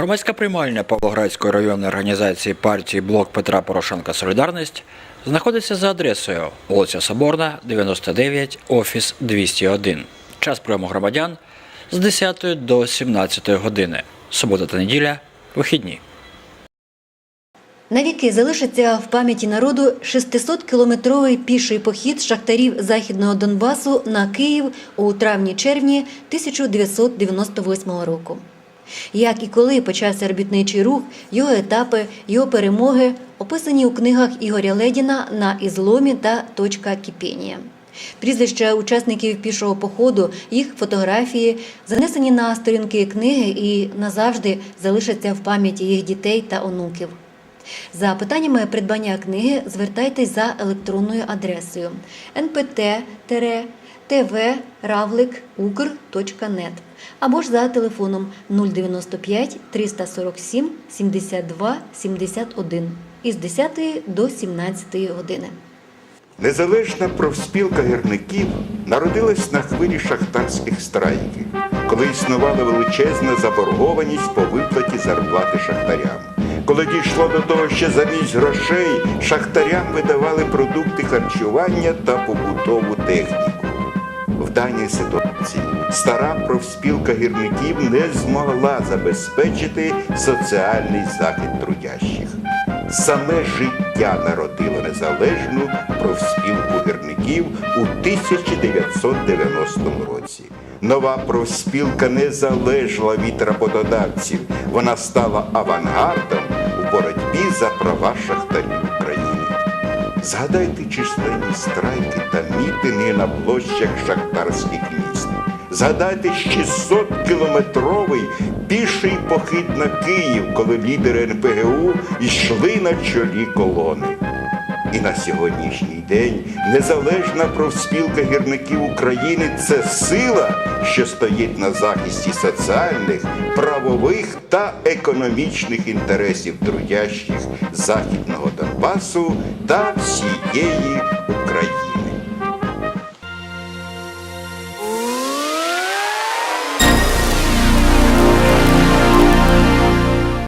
Громадська приймальня Павлоградської районної організації партії Блок Петра Порошенка Солідарність знаходиться за адресою вулиця Соборна, 99, офіс 201. Час прийому громадян з 10 до 17 години. Субота та неділя вихідні. Навіки залишиться в пам'яті народу 600-кілометровий піший похід шахтарів Західного Донбасу на Київ у травні-червні 1998 року. Як і коли почався робітничий рух, його етапи, його перемоги описані у книгах Ігоря Ледіна на ізломі та точка кипіння. Прізвища учасників пішого походу, їх фотографії занесені на сторінки книги і назавжди залишаться в пам'яті їх дітей та онуків. За питаннями придбання книги звертайтесь за електронною адресою npt-tv-ravlik.ukr.net або ж за телефоном 095 347 72 71 із 10 до 17 години. Незалежна профспілка гірників народилась на хвилі шахтарських страйків, коли існувала величезна заборгованість по виплаті зарплати шахтарям. Коли дійшло до того, що замість грошей шахтарям видавали продукти харчування та побутову техніку. В даній ситуації стара профспілка гірників не змогла забезпечити соціальний захист трудящих. Саме життя народило незалежну профспілку гірників у 1990 році. Нова профспілка не залежала від роботодавців. Вона стала авангардом у боротьбі за права шахтарів України. Згадайте численні страйки та мітинги на площах шахтарських міст. Згадайте 600-кілометровий піший похід на Київ, коли лідери НПГУ йшли на чолі колони. І на сьогоднішній день незалежна профспілка гірників України це сила, що стоїть на захисті соціальних, правових та економічних інтересів трудящих Західного Донбасу та всієї